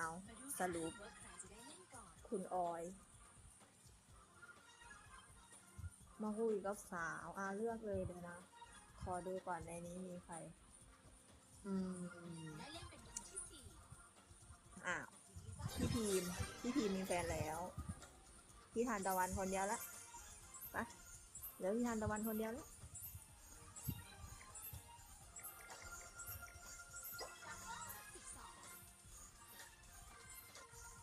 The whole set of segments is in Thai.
เอาสรุป คุณออย มาคุยกับสาวอาเลือกเลยเดี๋ยวนะ ขอดูก่อนในนี้มีใคร อืมอ้าวพี่พีมพี่พีมมีแฟนแล้ว พี่ทานตะวันคนเดียวละไปะเหลือพี่ทานตะวันคนเดียวแล้ว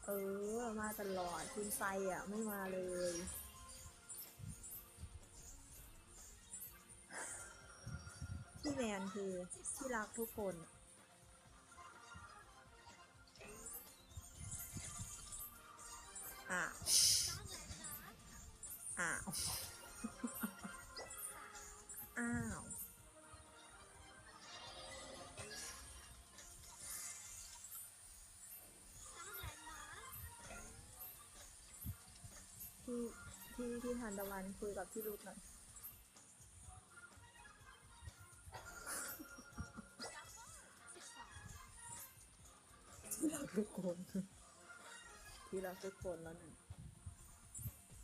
เออ มาตลอดคุณไซอะ ไม่มาเลย พี่แมนคือที่รักทุกคนอะอ้าว อ้าว พี่พี่ทันตะวันคุยกับพี่ลูกหน่อยสิบสองที่รักทุกคนที่รักทุกคนแล้วหนึ่ง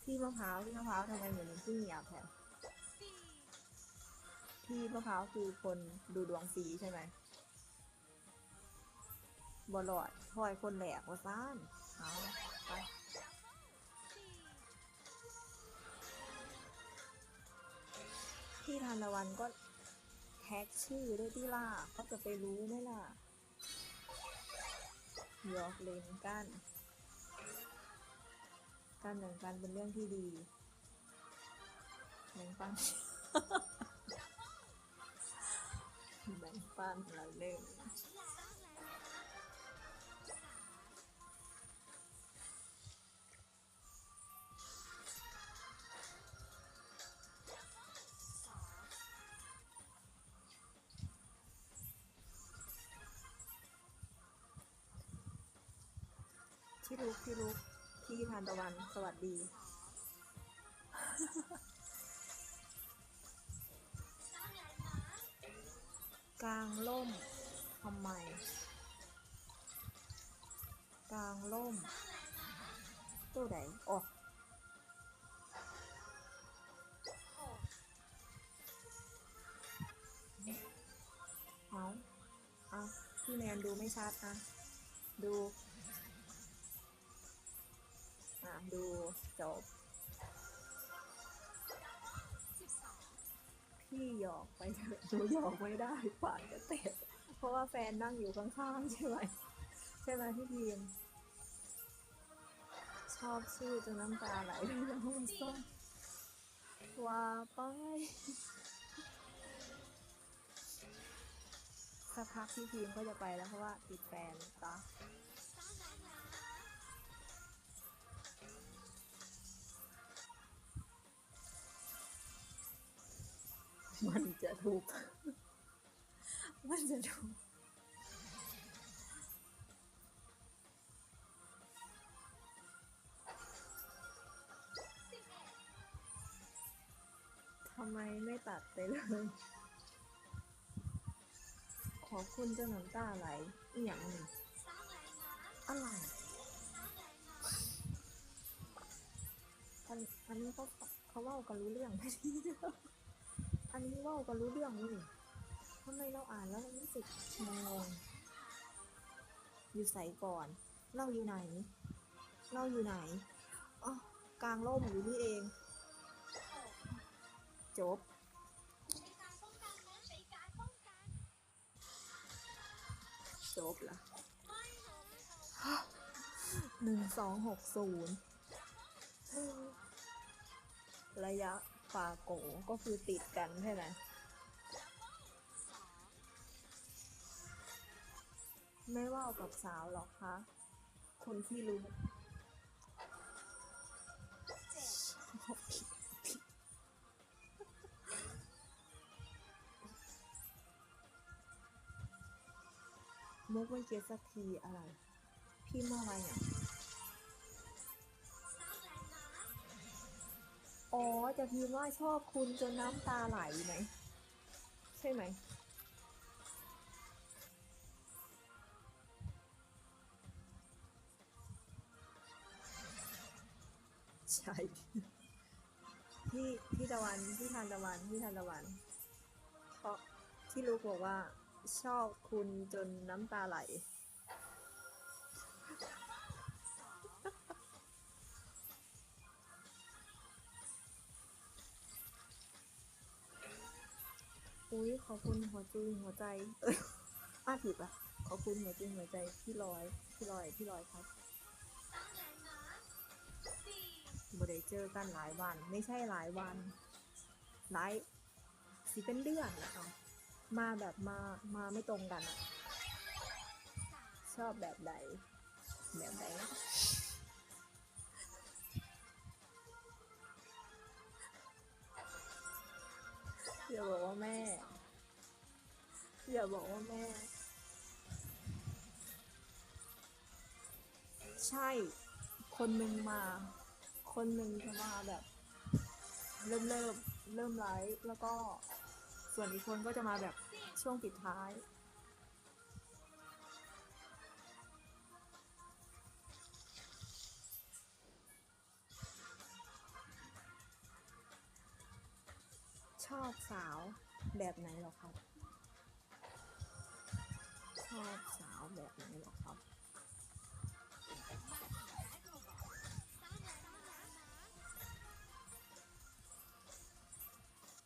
พี่มะพร้าวพี่มะพร้าวทำไมเหมือนพี่เหนียบแถมสี่พี่มะพร้าวคือคนดูดวงฟรีใช่ไหมบอลอดพลอยคนแหลกว่าซ่านเอาไป พี่ธันวันก็แท็กชื่อด้วยที่ล่าเขาจะไปรู้ไหมล่ะหยอกเล่นกัน การแบ่งปันเป็นเรื่องที่ดีแบ่งปันแบ่งปันละเรื่อง ที่ลุกที่ลุกพี่ทานตะวันสวัสดีสร้างแลนด์มาร์คกลางล่มทำไมกลางล่ม ตัวไหนอ๋อกเอาเอาพี่แมนดูไม่ชัดนะ ดู ดูจบ พี่หยอกไปเถอะหนูหยอกไม่ได้ปากจะเตะเพราะว่าแฟนนั่งอยู่ข้างๆใช่ไหมใช่ไหมพี่พีมชอบชื่อจนน้ำตาไหลเลยน้องส้มว่าไปสักพักพี่พีมก็จะไปแล้วเพราะว่าติดแฟนตา มันจะถูก มันจะถูก ทำไมไม่ตัดไปเลย ขอบคุณจนน้ำตาไหลอหยังนี่สร้างแลนด์มาอะไรสร้างแลนด์มาร์คอันอันนี้เขาเขาเว่ากันรู้เรื่องไม่ดีเด้อ อันนี้ว่ากันรู้เรื่องนี่ทำไมเราอ่านแล้วรู้สึกงงอยู่ใส่ก่อน เราอยู่ไหน เราอยู่ไหนอ๋อกลางร่มอยู่นี่เอง จบจบละหนึ่งสองหกศูนย์ระยะ ปาโกก็คือติดกันใช่ไหมไม่ว่ากับสาวหรอกคะคนที่รู้เมุกไม่เก็ตสักทีอะไร พี่เมาอไรอะ อ๋อ จะพิมพ์ว่าชอบคุณจนน้ำตาไหลไหม ใช่ไหม ใช่ พี่พี่ตะวันพี่ทานตะวันพี่ทานตะวัน เพราะที่ลูกบอกว่าชอบคุณจนน้ำตาไหล อุ้ยขอบคุณหัวจุยหัวใจเอ้าผิดปะขอบคุณหัวจุยหัวใจพี่ลอยพี่ลอยพี่ลอยครับบ่ได้เจอกันหลายวัน ไม่ใช่หลายวันหลายสิเป็นเดือนนะคะมาแบบมามาไม่ตรงกันอะชอบแบบใดแบบใด อย่าบอกว่าแม่ อย่าบอกว่าแม่ ใช่ คนหนึ่งมา คนหนึ่งจะมาแบบ เริ่มเริ่มเริ่มไลฟ์แล้วก็ส่วนอีกคนก็จะมาแบบช่วงปิดท้าย อบสาวแบบไหนหรอครับ ชอบสาวแบบไหนหรอครับ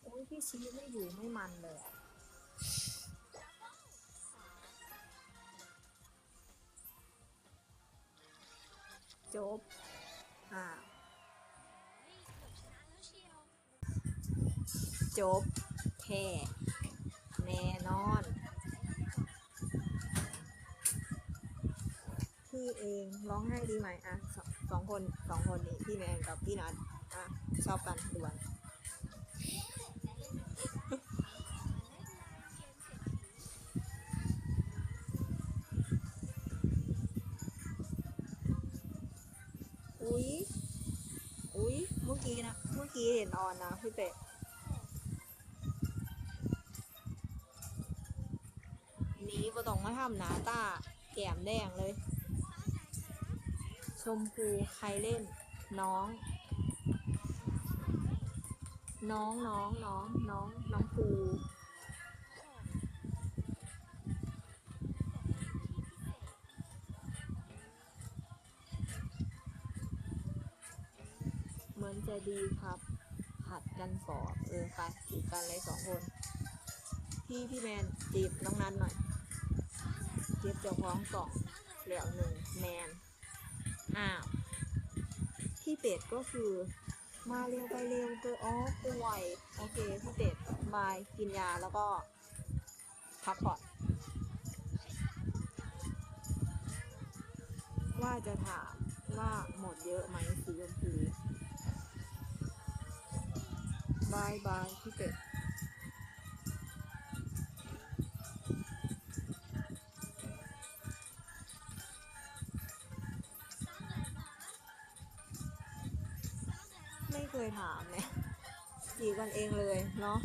โอ้ยพี่ชี้ไม่อยู่ไม่มันเลยอะ ร้องไห้ดีไหมอะสองสองคนสองคนนี้พี่แมนกับพี่นัทอะชอบกันด่วนอุ๊ยอุ๊ยเมื่อกี้นะเมื่อกี้เห็นออนนะพี่เป็ดหนี้ก็ต้องมาทำหนาตาแก้มแดงเลย มพูใครเล่น น้อง น้องน้องน้องน้องน้องภูเหมือนจะดีครับผัดกันก่อนเออไปจีบกันเลยสองคน พี่พี่แมนจีบน้องนันหน่อยจีบเจ้าของสองเหลือหนึ่งแมน อ้าวพี่เป็ดก็คือ มาเร็วไปเร็วเกินอ๋อป่วยโอเคพี่เป็ดบายกินยาแล้วก็พักผ่อนว่าจะถามว่าหมดเยอะไหมสีชมพูบายบายพี่เป็ด ยถามเนี่ยจีบกันเองเลยเนาะ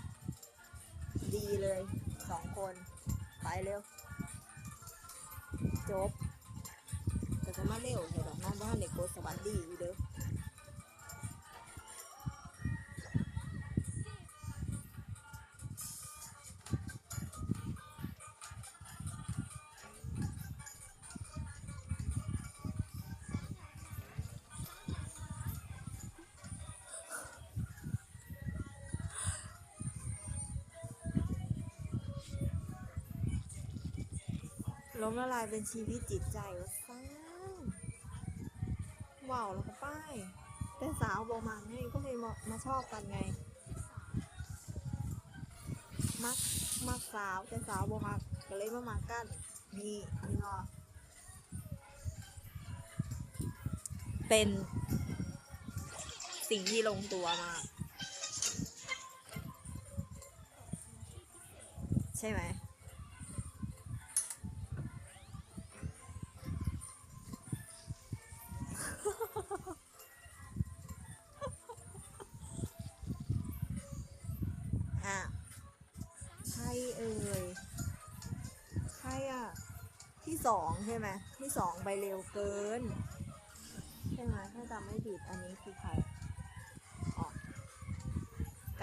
ดีเลยสองคน ไปเร็ว จบ แต่ก็มาเร็วเถอะดอน้องบ้านเด็กโคสวัสดีอยู่ มละลายเป็นชีวิตจิตใจวะซ่างว้าวแล้วก็ป้าย แต่สาวบอกมาให้ก็เลยมามาชอบกันไง มักมักสาวแต่สาวบอกมักก็เลยมามากันนี่นี่เนาะเป็นสิ่งที่ลงตัวมาก ใช่ไหม ใช่ไหมที่สองไปเร็วเกิน ใช่ไหมถ้าจำไม่ผิดอันนี้คือใครออก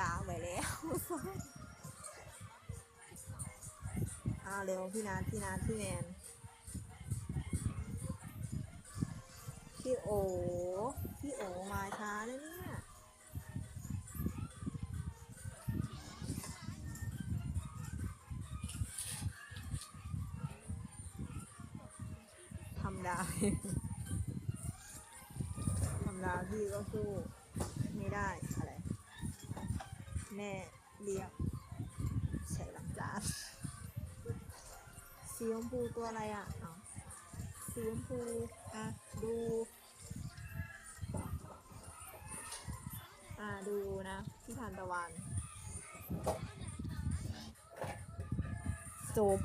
าไปแล้วอ้าเร็วพี่นาทพี่นาทพี่แมนพี่โอ ทำดายพี่ก็สู้ไม่ได้อะไร แม่เรียกใส่หลังจานสีชมพูตัวอะไรอะเอาสีชมพูอะดู อะดูนะพี่ทานตะวันจบ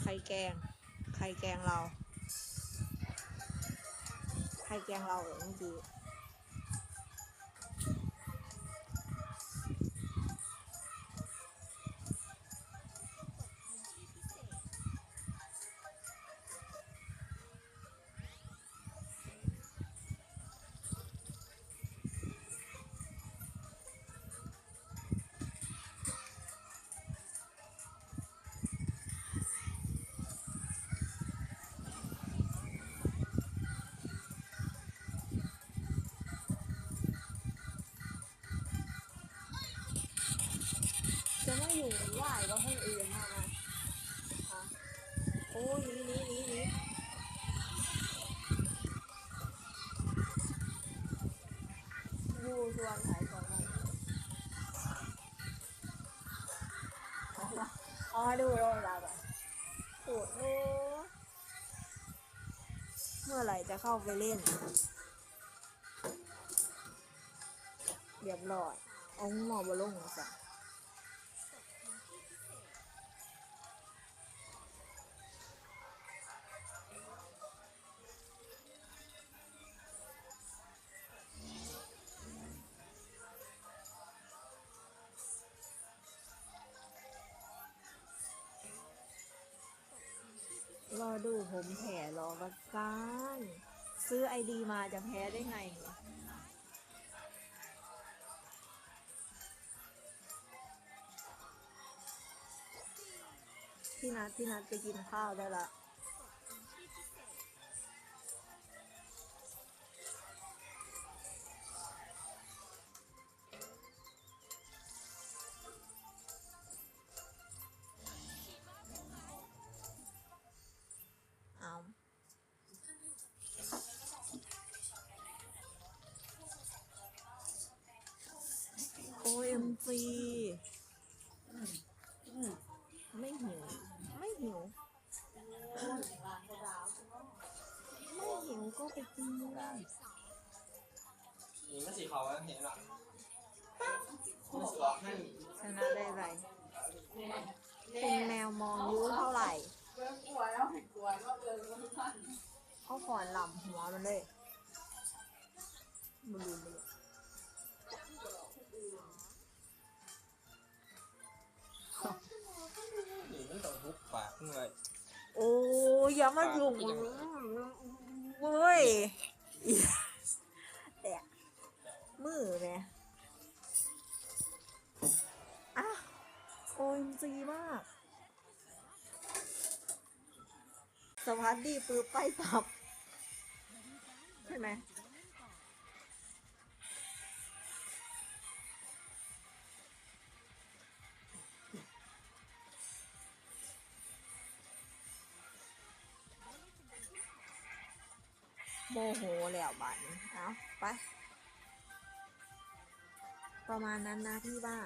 ใครแกงใครแกงเรา ใครแก อยู่ไหวก็ให้เอื่นมาโอ้ยนี้นี้นี้นี้อยู่ส่วนไหนก่อนนะเอามาเอาให้ดูแล้วเวลาบบปวดโอ้เมื่อไหร่จะเข้าไปเล่นเรียบร้อยเอาหมอบลงจ้ะ ดูผมแผลรอวันกันซื้อไอดีมาจะแพ้ได้ไงเนี่ยพี่นัดพี่นัดไปกินข้าวได้ละ โอเอ็มซีไม่หิว ไม่หิว ไม่หิวก็ไปกินเลยนี่มันสีขาวเห็นหรอมันสีขาวนั่นชนะได้ไรเป็นแมวมองยูเท่าไหร่เขาขอนหล่ำหัวมันเลยมันดู อ้ยอย่ามายุ่งเว้ยแตะมือแม่อะโอ้ยจีมาก สวัสดีปื้อไปปรับ ใช่ไหมโม บัดนี้เอาไป ประมาณนั้นนะพี่ว่า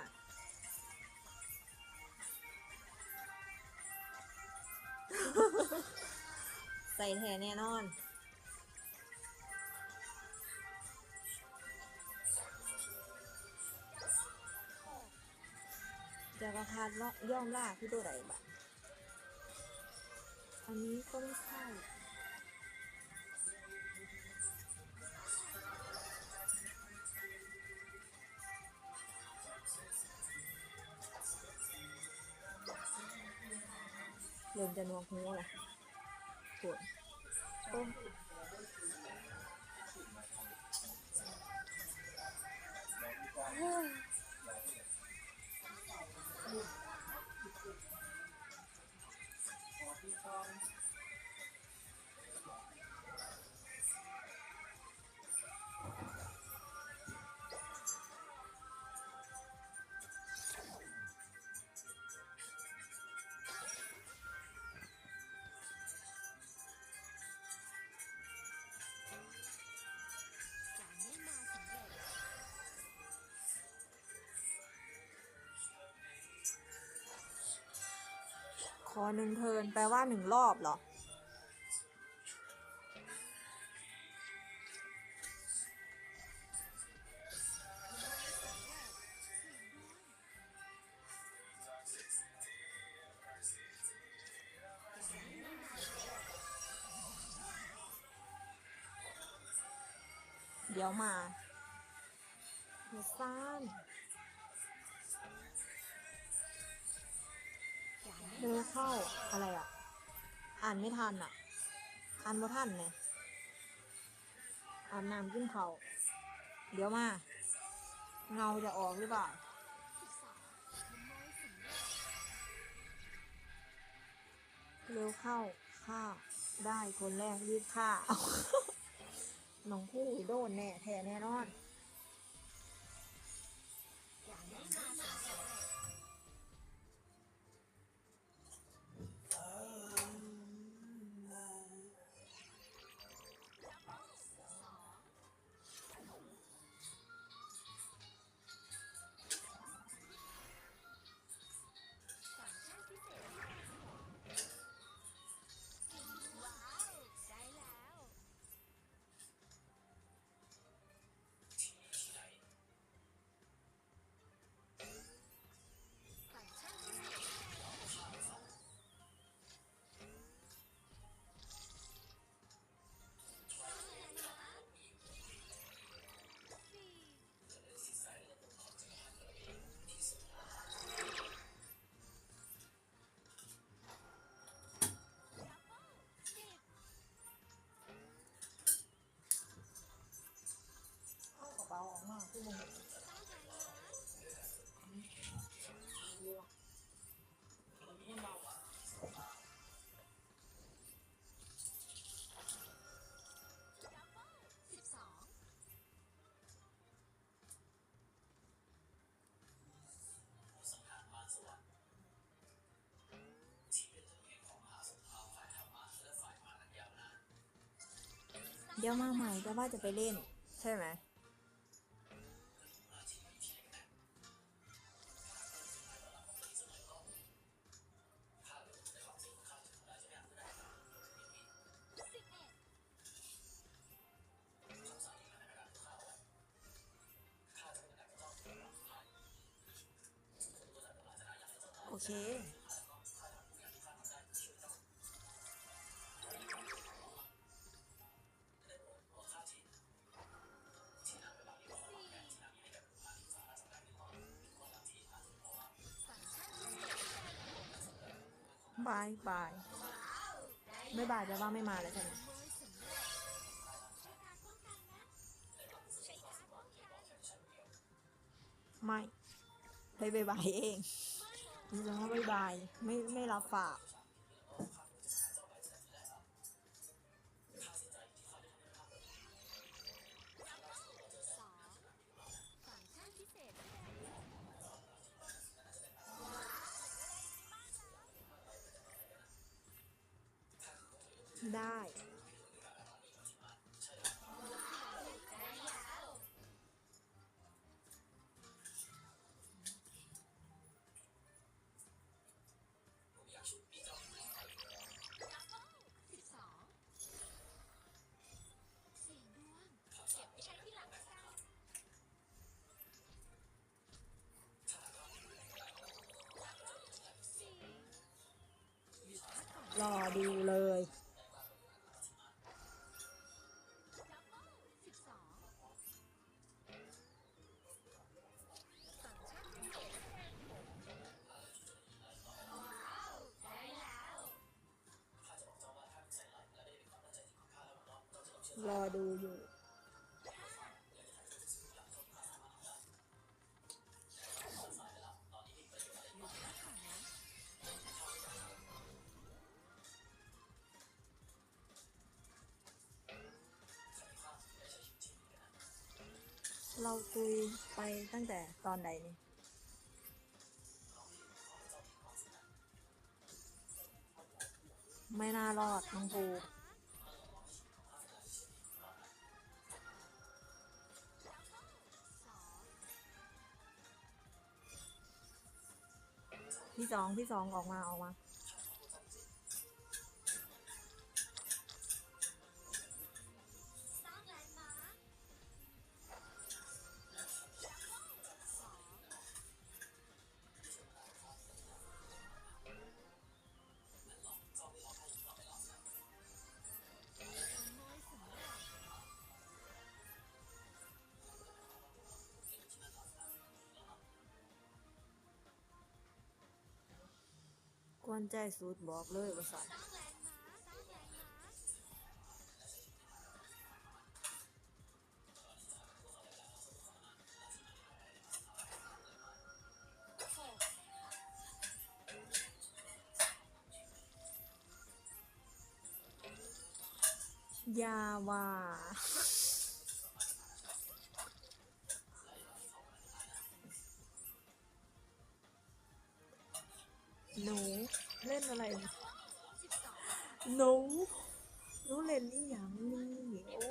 ใส่แทนแน่นอน จะประพาดย่อมล่าที่ตัวใดบ้างอันนี้ก็ไม่ใช่ เริ่มจะนวกหัวละปวดโอ้ย อหนึ่งเทินแปลว่าหนึ่งรอบเหรอ เดี๋ยวมาเดี๋ยวซ่าน เดินเข้าอะไรอะ อ่านไม่ทันอะอ่านบ่ทันเนี่ยอาบน้ำกินเขาเดี๋ยวมา เงาจะออกหรือเปล่าเร็วเข้าฆ่าได้คนแรกรีบฆ่าเอาน้องผู้โดนแน่แท้แน่นอน เดี๋ยวมาใหม่แต่ว่าจะไปเล่น ใช่ไหม บายบายไม่บายแปลว่าไม่มาเลยใช่ไหมไม่ไปบายบายเองดิฉันว่าบายบายไม่ไม่รับฝาก รอดูเลยรอดูอยู่ เราคุยไปตั้งแต่ตอนใดนี่ไม่น่ารอดน้องภูพี่สองพี่สองออกมาออกมา วนใจสุดบอกเลยว่าสันสร้า หนูหนูเล่นนี่อย่างนี้โอ้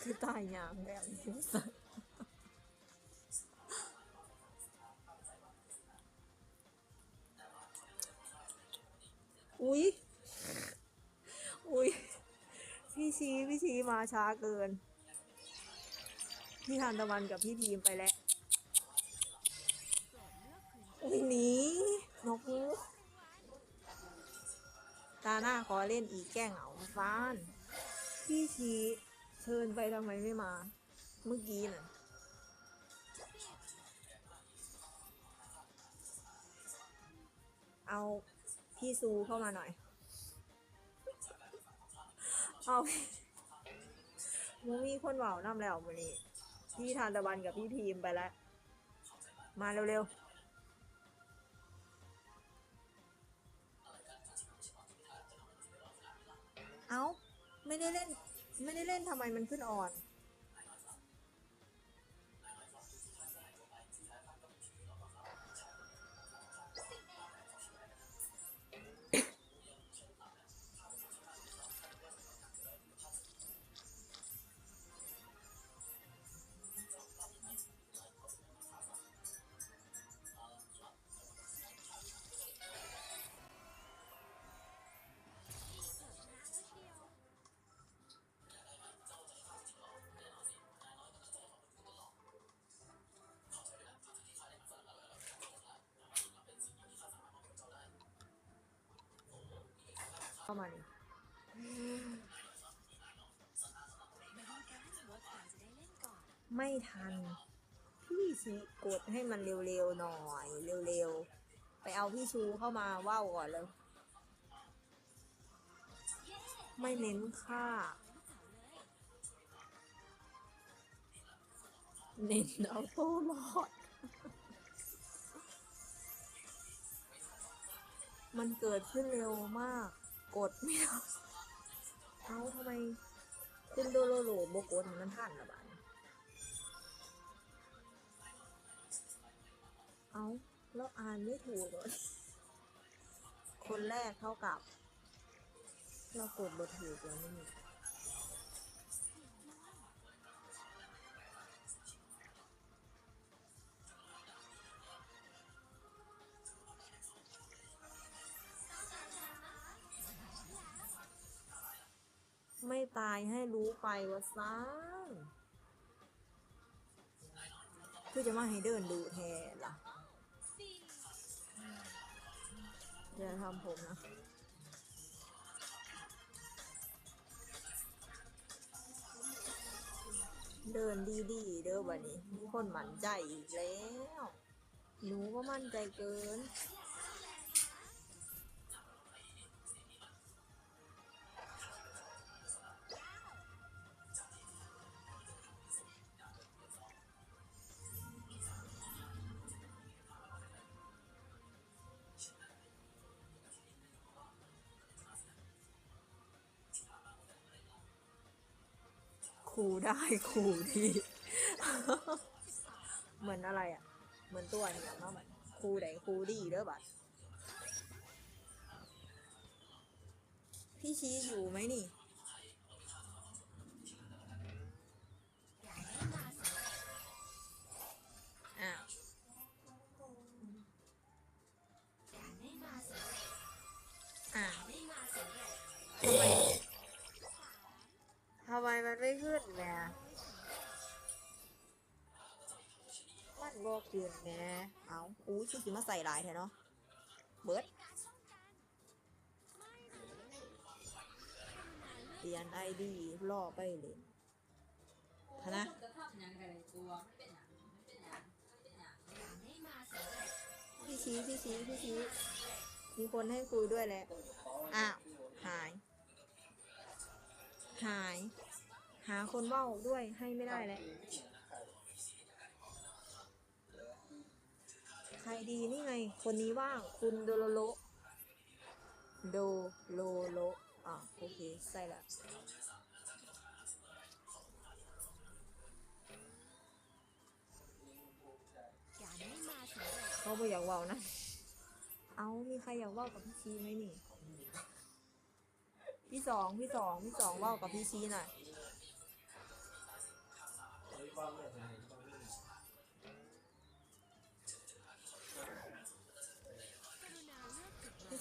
คือตายอย่างแบบนี้สัสอุ๊ยอุ๊ยพี่ชีพี่ชีมาช้าเกิน พี่ทานตะวันกับพี่ทีมไปแล้วอุ้ยหนีนกฮูกตาหน้าขอเล่นอีกแกล้งเหงาฟ้าน พี่ชีเชิญไปทำไมไม่มา เมื่อกี้น่ะเอาพี่ซูเข้ามาหน่อย เอามูมีคนเบาน้ำแล้ววันนี้ พี่ทานตะวันกับพี่ทีมไปแล้ว มาเร็วๆ เอาไม่ได้เล่น ไม่ได้เล่นทำไมมันขึ้นอ่อนามาดิไม่ทัน พี่ชีกดให้มันเร็วๆหน่อย เร็วๆ ไปเอาพี่ชูเข้ามาว่าวก่อนเลยไม่เน้นค่า เน้นเอาตัวรอด มันเกิดขึ้นเร็วมาก กดไม่ได้เอาทำไมขึ้นโดโลโลโบโกดให้มันทันละบ้านเอาแล้วอ่านไม่ถูกเลยคนแรกเท่ากับ เรากดบทถูกแล้วไม่มี ให้รู้ไปว่าซ้างคือจะมาให้เดินดูแทนล่ะอย่าทำผมนะเดินดีๆ เด้อบันนี้คนมั่นใจอีกแล้ว หนูก็มั่นใจเกิน ครูได้ครูดีเหมือนอะไรอะ เหมือนตัวเนี่ยเนาะมันครูไดครูดีเด้อบัดพี่ชี้อยู่ไหมนี่ เอาอู้ชื่อสิมาใส่หลายแท้เนาะเบิร์ดเปลี่ยนไอดีล่อไปเลยฮะนะพี่ชี้พี่ชี้พี่ชี้มีคนให้คุยด้วยแหละอ้าวหาย หาย หาคนเว้าด้วยให้ไม่ได้แล้ว ใครดีนี่ไง คนนี้ว่างคุณโดโลโลโดโลโลอะโอเคใส่ละเขาไม่อยากว้านะ เอามีใครอยากว้ากับพี่ชีไหมนี่ พี่สองพี่สองพี่สองว้ากับพี่ชีหน่อย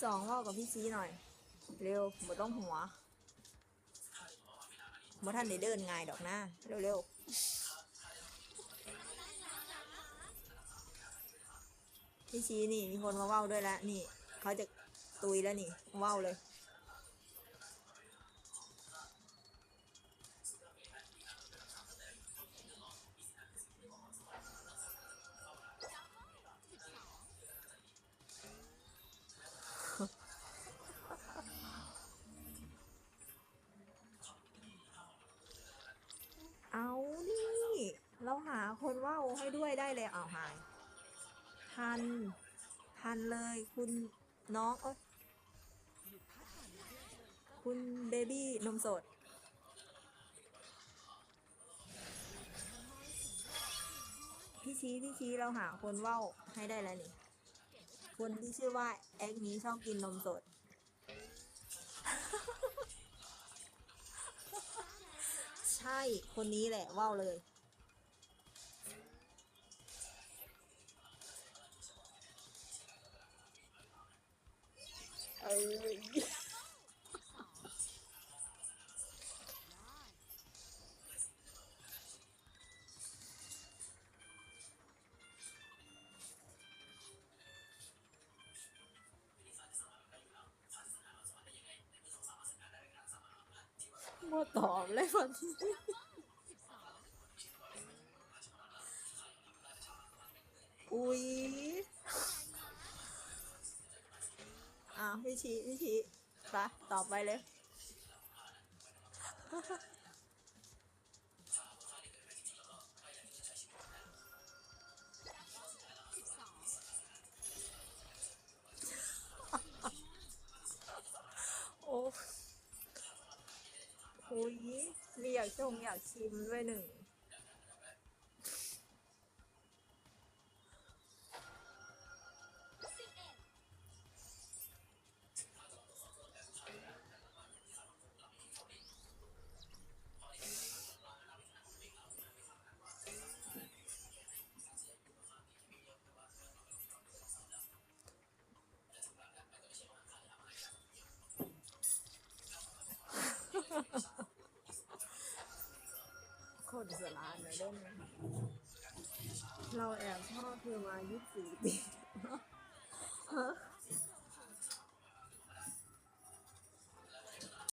สองว่ากับพี่ชีหน่อย เร็วหมดต้องหัวบ่ท่านได้เดินง่ายดอกนะเร็วๆพี่ชีนี่มีคนมาเว้าด้วยแล้วนี่ เขาจะตุยแล้วนี่เว้าเลย เลยเอาหาย ทัน ทันเลยคุณน้องเอ้ยคุณเบบี้นมสด พี่ชี้พี่ชี้เราหาคนเว้าให้ได้แล้วนี่ คนที่ชื่อว่าแอ็กนี้ชอบกินนมสด ใช่คนนี้แหละว้าเลย เอ้ยบ่ตอบเลยวันนี้อุ๊ย อะพี่ชี้พี่ชี้ไปต่อไปเลย โอ้โหยมีอยากชมอยากชิมด้วยหนึ่ง เล่นเราแอบชอบเธอมายุ